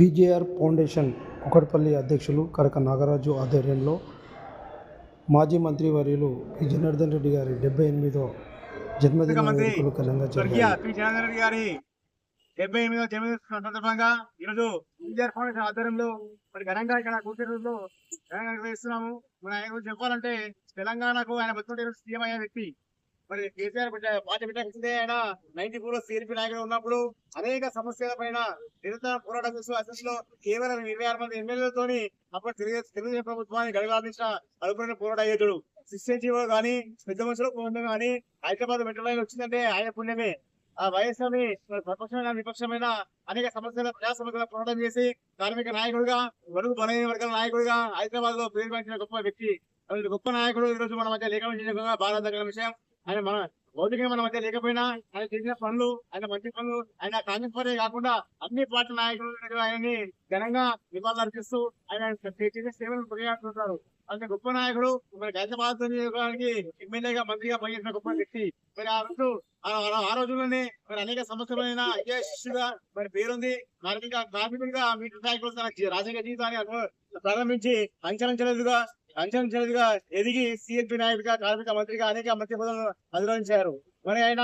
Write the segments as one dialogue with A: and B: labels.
A: PJR foundation Kukatpally అధ్యక్షులు కరక నాగరాజు ఆధ్వర్యంలో మాజీ మంత్రివర్యులు పి. జనార్దన్ రెడ్డి గారి డెబ్బై ఎనిమిదో జన్మదిన
B: మంత్రి
A: వేడుకలు ఘనంగా
B: స్వర్గీయ
A: జరిగాయి.
B: పి. జనార్దన్ రెడ్డి గారి డెబ్బై ఎనిమిదవ జన్మదిన సందర్భంగా ఈరోజు ఇండియర్ ఫౌండేషన్ ఆధ్వర్యంలో మరి ఘనంగా ఇక్కడ కూతురులో ఘనంగా నిర్వహిస్తున్నాము. మరి ఆయన గురించి చెప్పాలంటే తెలంగాణకు ఆయన బతుకుంటే సీఎం అయ్యే వ్యక్తి మరి కేసీఆర్ బిడ్డ పార్టీ బిడ్డ ఆయన నైన్టీ ఫోర్లో సిఎల్పీ నాయకుడు ఉన్నప్పుడు అనేక సమస్యల పైన నిరంతరం పోరాటం చేస్తూ అసెంబ్లీలో కేవలం ఇరవై ఆరు మంది ఎమ్మెల్యేలతోని అప్పుడు తెలుగు తెలుగుదేశం ప్రభుత్వాన్ని గడగాల్సిన అడుగున పోరాట యోధుడు. కానీ పెద్ద మనుషులు పోవడం కానీ హైదరాబాద్ మెట్రో లైన్ వచ్చిందంటే ఆయన పుణ్యమే. ఆ వైఎస్ఆర్ని ప్రపక్షమైన విపక్షమైన అనేక సమస్యల ప్రజా సమస్యల పోరాటం చేసి కార్మిక నాయకుడిగా వరకు బలమైన వర్గాల నాయకుడిగా హైదరాబాద్లో పేరు గొప్ప వ్యక్తి గొప్ప నాయకుడు ఈ రోజు మన మధ్య లేఖ బాధ దగ్గర విషయం. ఆయన మన భౌతికంగా మన మధ్య లేకపోయినా ఆయన చేసిన పనులు ఆయన మంచి పనులు ఆయన కాంగ్రెస్ పార్టీ కాకుండా అన్ని పార్టీ నాయకులు ఆయనని ఘనంగా నివాళులు అర్పిస్తూ ఆయన చేసిన సేవలు కొనియాడుతుంటారు. అంత గొప్ప నాయకుడు మరి హైదరాబాద్ నియోజకవర్గానికి ఎమ్మెల్యేగా మంత్రిగా పనిచేసిన గొప్ప వ్యక్తి. మరి ఆ రోజు ఆ రోజుల్లోనే మరి అనేక సంవత్సరాలైన అజయ శిష్యుగా మరి పేరుంది. కార్మిక కార్మికుడిగా మీ నాయకులు రాజకీయ జీవితాన్ని ప్రారంభించి అంచనంచలేదుగా అంచనంచలేదుగా ఎదిగి సిఎల్పి నాయకుడిగా కార్మిక మంత్రిగా అనేక మంత్రి పదవులను అధిరోహించారు మరి ఆయన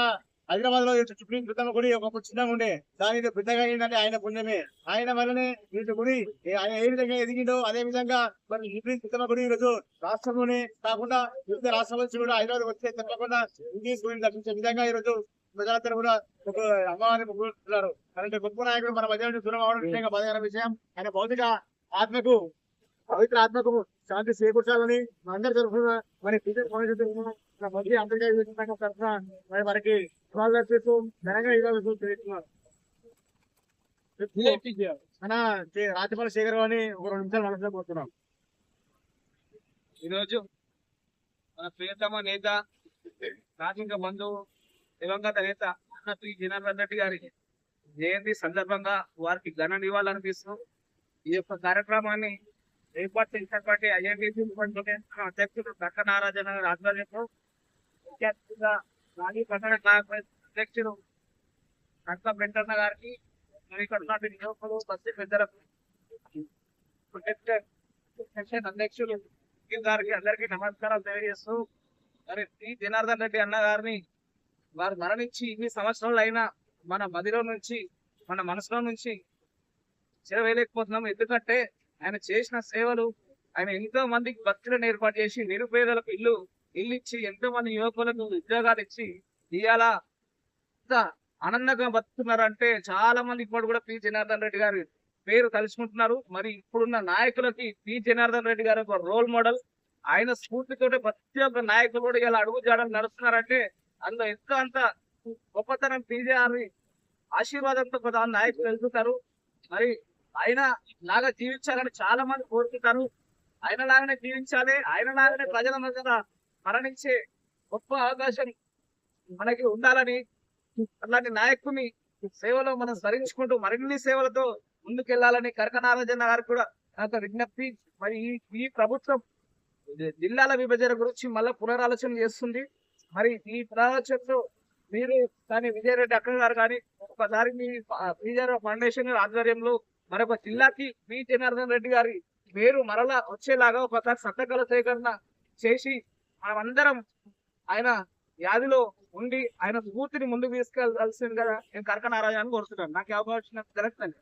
B: హైదరాబాద్లో సుప్రీం క్రితం గుడి ఒకప్పుడు చిన్నగా ఉండే దాని పెద్దగా అయిందంటే ఆయన పుణ్యమే. ఆయన వల్లనే వీటి గుడి ఆయన ఏ విధంగా ఎదిగిండో అదే విధంగా మరి సుప్రీం క్రితం గుడి ఈరోజు రాష్ట్రంలోనే కాకుండా వివిధ రాష్ట్రాల నుంచి కూడా హైదరాబాద్ వచ్చే తప్పకుండా ఇంగ్లీష్ గుడిని దర్శించే విధంగా ఈరోజు ప్రజలందరూ కూడా ఒక అమ్మవారిని మొక్కుతున్నారు అలాంటి గొప్ప నాయకుడు మన మధ్య దూరం అవడం నిజంగా బాధాకర విషయం. ఆయన భౌతిక ఆత్మకు పవిత్ర ఆత్మకు శాంతి చేకూర్చాలని అందరి తరఫున మరి టీచర్ ఫౌండేషన్ తరఫున నా మంత్రి అంతర్జాతీయ సంఘం తరఫున మరి మనకి స్వాగతం చేస్తూ ఘనంగా ఈరోజు తెలుస్తున్నారు మన చే- రాజపాల శేఖర్ అని ఒక రెండు నిమిషాలు మనసులో పోతున్నాం
C: ఈరోజు మన ప్రియతమ నేత కార్మిక బంధువు దివంగత నేత అన్న పి. జనార్దన్ రెడ్డి గారి జయంతి సందర్భంగా వారికి ఘన నివాళులర్పిస్తూ ఈ యొక్క కార్యక్రమాన్ని ఏర్పాటు చేసినటువంటి ఐఎన్టీసీ అధ్యక్షుడు గక్క నారాజన గారి ఆధ్వర్యంలో ముఖ్య అతిథిగా రాణి పట్టణ కాంగ్రెస్ అధ్యక్షుడు దక్క వెంకన్న గారికి మరి ఇక్కడ ఉన్నటువంటి నియోజకులు బస్సు పెద్దలకు ప్రొటెక్టర్ సెక్షన్ అధ్యక్షులు గారికి అందరికీ నమస్కారం తెలియజేస్తూ మరి టి జనార్దన్ రెడ్డి అన్న గారిని వారు మరణించి ఇన్ని సంవత్సరాలు అయినా మన మదిలో నుంచి మన మనసులో నుంచి చెరవేయలేకపోతున్నాం ఎందుకంటే ఆయన చేసిన సేవలు ఆయన ఎంతో మందికి భక్తులను ఏర్పాటు చేసి నిరుపేదలకు ఇల్లు ఇల్లు ఇచ్చి ఎంతో మంది యువకులకు ఉద్యోగాలు ఇచ్చి ఇవాళ ఆనందంగా ఆనందంగా బతుకుతున్నారంటే చాలా మంది ఇప్పుడు కూడా పి. జనార్దన్ రెడ్డి గారి పేరు తలుచుకుంటున్నారు. మరి ఇప్పుడున్న నాయకులకి పి. జనార్దన్ రెడ్డి గారు ఒక రోల్ మోడల్ ఆయన స్ఫూర్తితో ప్రతి ఒక్క నాయకులు కూడా ఇలా అడుగు జాడలు నడుస్తున్నారంటే అందులో ఎంత అంత గొప్పతనం పీజేఆర్ ఆశీర్వాదంతో కొంత నాయకులు వెళ్తుంటారు మరి ఆయన లాగా జీవించాలని చాలా మంది కోరుకుంటారు. ఆయన లాగానే జీవించాలి. ఆయన లాగానే ప్రజల మధ్య మరణించే గొప్ప అవకాశం మనకి ఉండాలని అలాంటి నాయకుని సేవలో మనం స్మరించుకుంటూ మరిన్ని సేవలతో ముందుకెళ్ళాలని కరకనారాజన్న గారు కూడా నాకు విజ్ఞప్తి. మరి ఈ ఈ ప్రభుత్వం జిల్లాల విభజన గురించి మళ్ళీ పునరాలోచన చేస్తుంది. మరి ఈ పునరాలోచనలో మీరు కానీ విజయరెడ్డి అక్కడ గారు కానీ ఒకసారి మీ విజయ ఫౌండేషన్ ఆధ్వర్యంలో మరొక జిల్లాకి మీ జనార్దన్ రెడ్డి గారి మీరు మరలా వచ్చేలాగా ఒక సంతకాల సేకరణ చేసి మనమందరం ఆయన వ్యాధిలో ఉండి ఆయన స్ఫూర్తిని ముందుకు తీసుకెళ్ళాల్సిందిగా నేను కరక నారాయణ కోరుతున్నాను. నాకు అవకాశం కరెక్ట్ అండి